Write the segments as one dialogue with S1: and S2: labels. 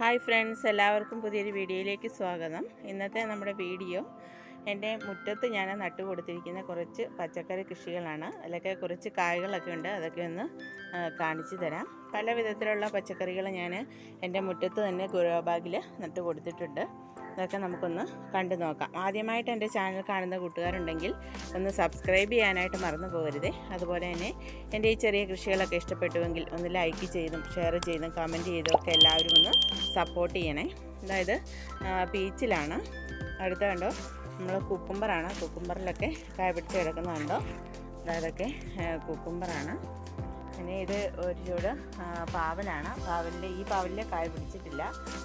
S1: Hi friends എല്ലാവർക്കും പുതിയൊരു വീഡിയോയിലേക്ക് സ്വാഗതം. ഇന്നത്തെ നമ്മുടെ വീഡിയോ എന്റെ മുറ്റത്ത് ഞാൻ നട്ടു കൊടുത്തിരിക്കുന്ന കുറച്ച് പച്ചക്കറി കൃഷികളാണ്. അതിലൊക്കെ കുറച്ച് കായ്കളൊക്കെ ഉണ്ട്. അതൊക്കെ ഒന്ന് കാണിച്ചു തരാം. പല വിധത്തിലുള്ള പച്ചക്കറികൾ ഞാൻ എന്റെ മുറ്റത്ത് തന്നെ ഗ്രോ നട്ടു കൊടുത്തിട്ടുണ്ട്. അതൊക്കെ നമുക്കൊന്ന് കണ്ടു നോക്കാം. ആദ്യമായിട്ട് എന്റെ ചാനൽ കാണുന്ന കൂട്ടുകാരുണ്ടെങ്കിൽ ഒന്ന് സബ്സ്ക്രൈബ് ചെയ്യാനായിട്ട് മറന്നു പോകരുതേ. അതുപോലെ തന്നെ എന്റെ ഈ ചെറിയ കൃഷികളൊക്കെ ഇഷ്ടപ്പെട്ടുവെങ്കിൽ ഒന്ന് ലൈക്ക് ചെയ്തും ഷെയർ ചെയ്തും കമന്റ് ചെയ്തും ഒക്കെ എല്ലാവരും ഒന്ന് സപ്പോർട്ട് ചെയ്യണേ. അതായത് പീച്ചിലാണ് അടുത്ത കണ്ടോ? നമ്മൾ കുക്കുംബറാണ്. കുക്കുംബറിലൊക്കെ കായ പിടിച്ച് കിടക്കുന്നുണ്ടോ? അതായതൊക്കെ കുക്കുംബറാണ്. പിന്നെ ഇത് ഒരു ചൂട് പാവലാണ്. പാവലിന്റെ ഈ പാവലിൽ കായ പിടിച്ചിട്ടില്ല.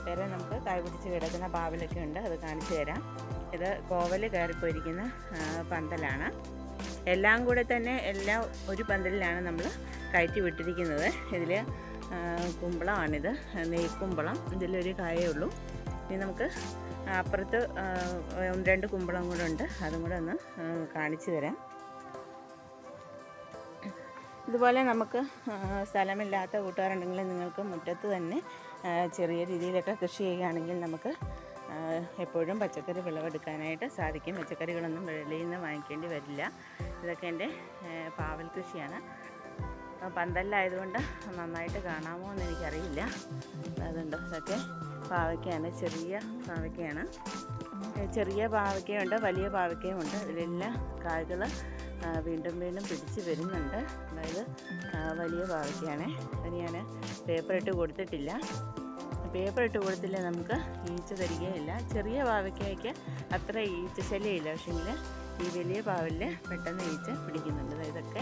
S1: വേറെ നമുക്ക് കായ പിടിച്ച് കിടക്കുന്ന പാവലൊക്കെ ഉണ്ട്. അത് കാണിച്ചു തരാം. ഇത് കോവൽ കയറിപ്പോയിരിക്കുന്ന പന്തലാണ്. എല്ലാം കൂടെ തന്നെ എല്ലാം ഒരു പന്തലിലാണ് നമ്മൾ കയറ്റി വിട്ടിരിക്കുന്നത്. ഇതിൽ കുമ്പളമാണിത്. നെയ്ക്കുമ്പളം. ഇതിലൊരു കായേ ഉള്ളൂ. ഇനി നമുക്ക് അപ്പുറത്ത് ഒന്ന് രണ്ട് കുമ്പളം കൂടെ ഉണ്ട്. അതും കൂടെ ഒന്ന് കാണിച്ചു തരാം. ഇതുപോലെ നമുക്ക് സ്ഥലമില്ലാത്ത കൂട്ടുകാരുണ്ടെങ്കിൽ നിങ്ങൾക്ക് മുറ്റത്ത് തന്നെ ചെറിയ രീതിയിലൊക്കെ കൃഷി ചെയ്യുകയാണെങ്കിൽ നമുക്ക് എപ്പോഴും പച്ചക്കറി വിളവെടുക്കാനായിട്ട് സാധിക്കും. പച്ചക്കറികളൊന്നും വെളിയിൽ നിന്ന് വാങ്ങിക്കേണ്ടി വരില്ല. ഇതൊക്കെ എന്റെ പാവൽ കൃഷിയാണ്. ആ, പന്തലിലായതുകൊണ്ട് നന്നായിട്ട് കാണാമോ എന്ന് എനിക്കറിയില്ല. അതുണ്ട് ഇതൊക്കെ പാവയ്ക്കാണ് ചെറിയ പാവയ്ക്കയാണ് ചെറിയ പാവയ്ക്കയുണ്ട് വലിയ പാവയ്ക്കയും ഉണ്ട് ഇതിലെല്ലാം കായ്കൾ വീണ്ടും വീണ്ടും പിടിച്ച് വരുന്നുണ്ട്. അതായത് വലിയ പാവയ്ക്കയാണ് അത് ഞാൻ പേപ്പർ ഇട്ട് കൊടുത്തിട്ടില്ല. പേപ്പർ ഇട്ട് കൊടുത്തില്ല നമുക്ക് ഈച്ച തരികയില്ല ചെറിയ പാവയ്ക്കയ്ക്ക് അത്ര ഈച്ച ശല്യമില്ല പക്ഷേങ്കിൽ ഈ വലിയ പാവലിൽ പെട്ടെന്ന് ഈച്ച പിടിക്കുന്നുണ്ട്. ഇതൊക്കെ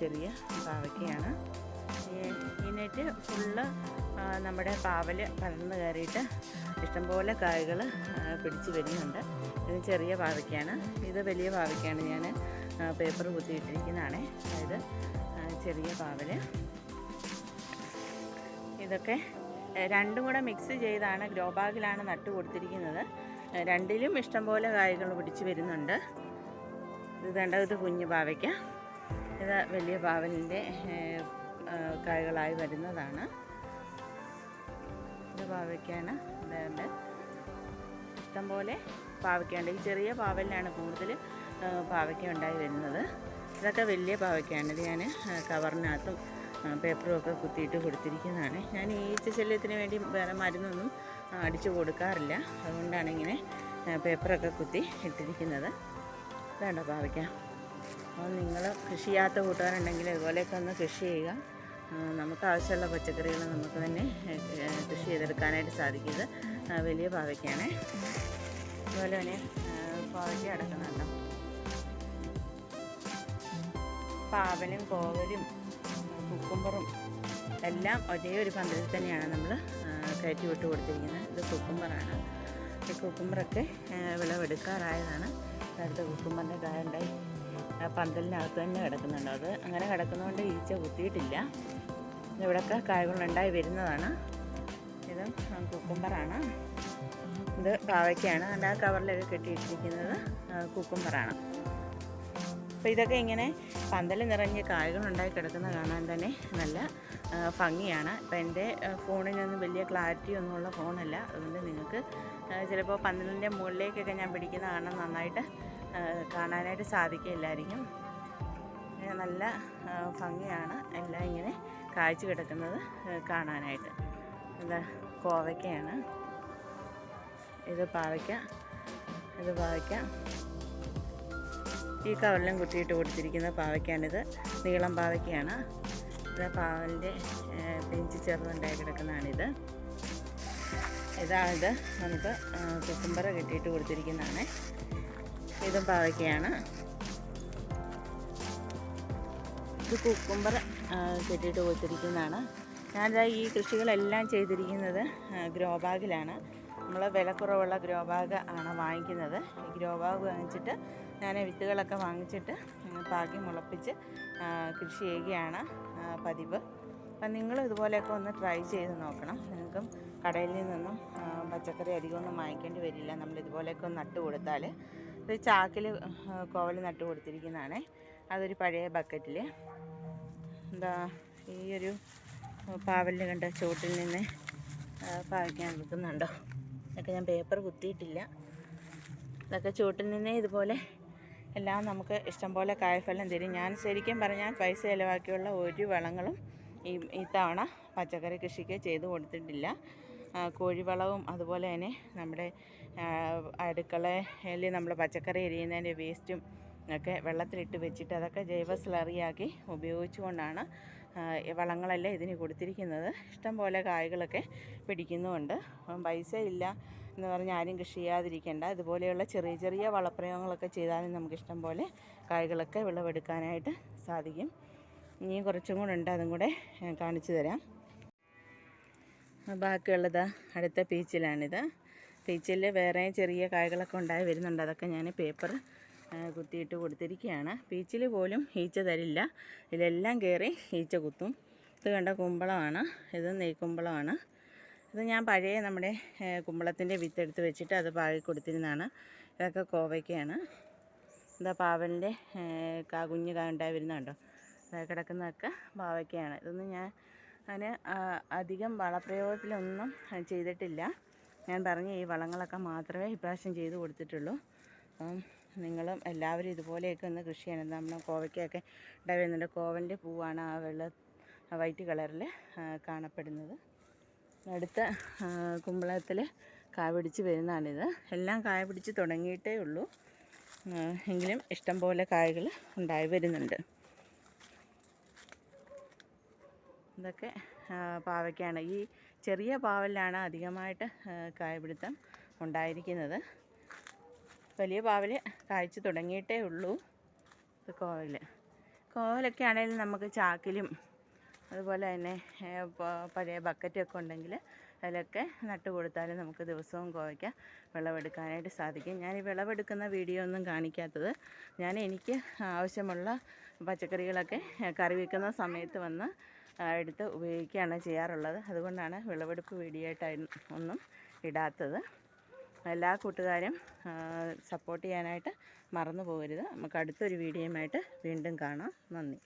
S1: ചെറിയ പാവയ്ക്കയാണ്. ഇതിനായിട്ട് ഫുള്ള് നമ്മുടെ പാവൽ പടർന്ന് കയറിയിട്ട് ഇഷ്ടംപോലെ കായകൾ പിടിച്ച് വരുന്നുണ്ട്. ഇത് ചെറിയ പാവയ്ക്കാണ്. ഇത് വലിയ പാവയ്ക്കാണ് ഞാൻ പേപ്പർ കുത്തിയിട്ടിരിക്കുന്നതാണ്. അതായത് ചെറിയ പാവൽ ഇതൊക്കെ രണ്ടും കൂടെ മിക്സ് ചെയ്താണ് ഗ്രോ ബാഗിലാണ് നട്ടു കൊടുത്തിരിക്കുന്നത്. രണ്ടിലും ഇഷ്ടംപോലെ കായകൾ പിടിച്ച് വരുന്നുണ്ട്. ഇത് ഇത് കുഞ്ഞു പാവയ്ക്ക. ഇത് വലിയ പാവലിന്റെ കായകളായി വരുന്നതാണ്. ഇത് പാവയ്ക്കാണ്. ഇതുണ്ട് ഇഷ്ടംപോലെ പാവയ്ക്കുണ്ട്. ഈ ചെറിയ പാവലിനാണ് കൂടുതൽ പാവയ്ക്ക ഉണ്ടായി വരുന്നത്. ഇതൊക്കെ വലിയ പാവയ്ക്കാണ്. ഇത് ഞാൻ കവറിനകത്തും ആ, പേപ്പറും ഒക്കെ കുത്തിയിട്ട് കൊടുത്തിരിക്കുന്നതാണ്. ഞാൻ ഈച്ച ശല്യത്തിന് വേണ്ടി വേറെ മരുന്നൊന്നും അടിച്ചു കൊടുക്കാറില്ല. അതുകൊണ്ടാണ് ഇങ്ങനെ പേപ്പറൊക്കെ കുത്തി ഇട്ടിരിക്കുന്നത്. വേണ്ട പാവയ്ക്ക? അപ്പോൾ നിങ്ങൾ കൃഷി ചെയ്യാത്ത കൂട്ടുകാരുണ്ടെങ്കിൽ ഇതുപോലെയൊക്കെ ഒന്ന് കൃഷി ചെയ്യുക. നമുക്ക് ആവശ്യമുള്ള പച്ചക്കറികൾ നമുക്ക് തന്നെ കൃഷി ചെയ്തെടുക്കാനായിട്ട് സാധിക്കുന്നത് വലിയ പാവയ്ക്കാണ്. അതുപോലെ തന്നെ പാവയ്ക്ക് പാവയ്ക്ക പാവനും കോവലും കുക്കുംബറും എല്ലാം ഒരേ ഒരു പന്തലിൽ തന്നെയാണ് നമ്മൾ കയറ്റി വിട്ട് കൊടുത്തിരിക്കുന്നത്. ഇത് കുക്കുംബറാണ്. ഈ കുക്കുംബറൊക്കെ ആ, വിളവെടുക്കാറായതാണ്. അടുത്ത കുക്കുംബറിന്റെ കായ ഉണ്ടായി. പന്തലിനകത്ത് തന്നെ കിടക്കുന്നുണ്ട്. അത് അങ്ങനെ കിടക്കുന്നതുകൊണ്ട് ഈച്ച കുത്തിയിട്ടില്ല. ഇവിടെയൊക്കെ കായകളുണ്ടായി വരുന്നതാണ്. ഇത് കുക്കുംബറാണ്. ഇത് പാവയ്ക്കാണ്. ആ കവറിലൊക്കെ കെട്ടിയിട്ടിരിക്കുന്നത് കുക്കുംബറാണ്. അപ്പോൾ ഇതൊക്കെ ഇങ്ങനെ പന്തൽ നിറഞ്ഞ് കായകളുണ്ടായി കിടക്കുന്ന കാണാൻ തന്നെ നല്ല ഭംഗിയാണ്. ഇപ്പം എന്റെ ഫോണിനൊന്നും വലിയ ക്ലാരിറ്റി ഒന്നുമുള്ള ഫോണല്ല. അതുകൊണ്ട് നിങ്ങൾക്ക് ചിലപ്പോൾ പന്തലിന്റെ മുകളിലേക്കൊക്കെ ഞാൻ പിടിക്കുന്ന കാണാൻ നന്നായിട്ട് കാണാനായിട്ട് സാധിക്കില്ലായിരിക്കും നല്ല ഭംഗിയാണ് എല്ലാം ഇങ്ങനെ കാഴ്ച കിടക്കുന്നത് കാണാനായിട്ട്. എന്താ കോവയ്ക്കയാണ്. ഇത് പാവയ്ക്ക ഇത് പാവയ്ക്ക. ഈ കവറിലും കുത്തിയിട്ട് കൊടുത്തിരിക്കുന്ന പാവയ്ക്കാണിത്. നീളം പാവയ്ക്കയാണ്. ഇത് പാവലിന്റെ പിഞ്ച് ചെറുതുണ്ടായി കിടക്കുന്നതാണിത്. ഇതാണിത്. നമുക്ക് കുക്കുംബറ കെട്ടിയിട്ട് കൊടുത്തിരിക്കുന്നതാണ്. ഇതും പാവയ്ക്കയാണ്. ഇത് കുക്കുംബർ കെട്ടിയിട്ട് കൊടുത്തിരിക്കുന്നതാണ് ഞാനിതാ ഈ കൃഷികളെല്ലാം ചെയ്തിരിക്കുന്നത് ഗ്രോ ബാഗിലാണ്. നമ്മൾ വിലക്കുറവുള്ള ഗ്രോ ബാഗ് ആണ് വാങ്ങിക്കുന്നത്. ഈ ഗ്രോ ബാഗ് വാങ്ങിച്ചിട്ട് ഞാൻ വിത്തുകളൊക്കെ വാങ്ങിച്ചിട്ട് പാകി മുളപ്പിച്ച് കൃഷി ചെയ്യുകയാണ് പതിവ്. അപ്പം നിങ്ങൾ ഇതുപോലെയൊക്കെ ഒന്ന് ട്രൈ ചെയ്ത് നോക്കണം. നിങ്ങൾക്കും കടയിൽ നിന്നൊന്നും പച്ചക്കറി അധികമൊന്നും വാങ്ങിക്കേണ്ടി വരില്ല. നമ്മൾ ഇതുപോലെയൊക്കെ ഒന്ന് നട്ട് കൊടുത്താൽ ഇത് ചാക്കിൽ കോവൽ നട്ട് കൊടുത്തിരിക്കുന്നതാണ്. അതൊരു പഴയ ബക്കറ്റിൽ എന്താ ഈ ഒരു പാവലിന് കണ്ട ചുവട്ടിൽ നിന്ന് പാവയ്ക്കാൻ നിൽക്കുന്നുണ്ടോ? ഇതൊക്കെ ഞാൻ പേപ്പർ കുത്തിയിട്ടില്ല. ഇതൊക്കെ ചുവട്ടിൽ നിന്ന് ഇതുപോലെ എല്ലാം നമുക്ക് ഇഷ്ടംപോലെ കായ്ഫലം തരും. ഞാൻ ശരിക്കും പറഞ്ഞാൽ പൈസ ചിലവാക്കിയുള്ള ഒരു വളങ്ങളും ഈ ഇത്തവണ പച്ചക്കറി കൃഷിക്ക് ചെയ്തു കൊടുത്തിട്ടില്ല. കോഴിവളവും അതുപോലെ തന്നെ നമ്മുടെ അടുക്കളയിൽ നമ്മൾ പച്ചക്കറി എരിയുന്നതിന്റെ വേസ്റ്റും ഒക്കെ വെള്ളത്തിലിട്ട് വെച്ചിട്ട് അതൊക്കെ ജൈവ സ്ലറിയാക്കി ഉപയോഗിച്ചുകൊണ്ടാണ് വളങ്ങളെല്ലാം ഇതിന് കൊടുത്തിരിക്കുന്നത്. ഇഷ്ടംപോലെ കായ്കളൊക്കെ പിടിക്കുന്നുമുണ്ട് അപ്പം പൈസ ഇല്ല എന്ന് പറഞ്ഞ് ആരും കൃഷി ചെയ്യാതിരിക്കേണ്ട. ഇതുപോലെയുള്ള ചെറിയ ചെറിയ വളപ്രയോഗങ്ങളൊക്കെ ചെയ്താലും നമുക്ക് ഇഷ്ടംപോലെ കായ്കളൊക്കെ വിളവെടുക്കാനായിട്ട് സാധിക്കും. ഇനിയും കുറച്ചും കൂടെ ഉണ്ട് അതും കൂടെ കാണിച്ചു തരാം. ബാക്കിയുള്ളത് അടുത്ത പീച്ചിലാണിത്. പീച്ചിൽ വേറെ ചെറിയ കായ്കളൊക്കെ ഉണ്ടായി വരുന്നുണ്ട്. അതൊക്കെ ഞാൻ പേപ്പർ കുത്തിയിട്ട് കൊടുത്തിരിക്കുകയാണ് പീച്ചിൽ പോലും ഈച്ച തരില്ല. ഇതിലെല്ലാം കയറി ഈച്ച കുത്തും. ഇത് കണ്ട കുമ്പളമാണ്. ഇത് നെയ്ക്കുമ്പളമാണ്. ഇത് ഞാൻ പഴയ നമ്മുടെ കുമ്പളത്തിന്റെ വിത്തെടുത്ത് വെച്ചിട്ട് അത് പാകി കൊടുത്തിരുന്നതാണ്. ഇതൊക്കെ കോവയ്ക്കാണ് ഇതാ പാവലിന്റെ കാ കുഞ്ഞ് കാ ഉണ്ടായി വരുന്നുണ്ടോ? കിടക്കുന്നതൊക്കെ പാവയ്ക്കയാണ്. ഇതൊന്നും ഞാൻ അതിന് അധികം വളപ്രയോഗത്തിലൊന്നും ചെയ്തിട്ടില്ല. ഞാൻ പറഞ്ഞ ഈ വളങ്ങളൊക്കെ മാത്രമേ ഇപ്രാവശ്യം ചെയ്ത് കൊടുത്തിട്ടുള്ളൂ. അപ്പം നിങ്ങളും എല്ലാവരും ഇതുപോലെയൊക്കെ ഒന്ന് കൃഷി ചെയ്യണം. നമ്മൾ കോവയ്ക്കൊക്കെ ഉണ്ടായി വരുന്നുണ്ട് കോവന്റെ പൂവാണ് ആ വെള്ള വൈറ്റ് കളറിൽ കാണപ്പെടുന്നത്. അടുത്ത കുമ്പളത്തിൽ കായ പിടിച്ച് വരുന്നതാണിത്. എല്ലാം കായ പിടിച്ച് തുടങ്ങിയിട്ടേ ഉള്ളൂ. എങ്കിലും ഇഷ്ടം പോലെ കായകൾ ഉണ്ടായി വരുന്നുണ്ട്. ഇതൊക്കെ പാവയ്ക്കാണ്. ഈ ചെറിയ പാവലിലാണ് അധികമായിട്ട് കായപിടുത്തം ഉണ്ടായിരിക്കുന്നത്. വലിയ പാവൽ കായ്ച്ചു തുടങ്ങിയിട്ടേ ഉള്ളൂ കോവൽ കോവലൊക്കെ ആണെങ്കിലും നമുക്ക് ചാക്കിലും അതുപോലെ തന്നെ പഴയ ബക്കറ്റൊക്കെ ഉണ്ടെങ്കിൽ അതിലൊക്കെ നട്ട് കൊടുത്താൽ നമുക്ക് ദിവസവും കോവയ്ക്ക വിളവെടുക്കാനായിട്ട് സാധിക്കും. ഞാൻ ഈ വിളവെടുക്കുന്ന വീഡിയോ ഒന്നും കാണിക്കാത്തത് ഞാൻ എനിക്ക് ആവശ്യമുള്ള പച്ചക്കറികളൊക്കെ കറിവെക്കുന്ന കറി വെക്കുന്ന സമയത്ത് വന്ന് എടുത്ത് ഉപയോഗിക്കുകയാണ് ചെയ്യാറുള്ളത്. അതുകൊണ്ടാണ് വിളവെടുപ്പ് വീഡിയോ ആയിട്ട് ഒന്നും ഇടാത്തത്. എല്ലാ കൂട്ടുകാരും സപ്പോർട്ട് ചെയ്യാനായിട്ട് മറന്നു പോകരുത് നമുക്ക് അടുത്തൊരു വീഡിയോയുമായിട്ട് വീണ്ടും കാണാം. നന്ദി.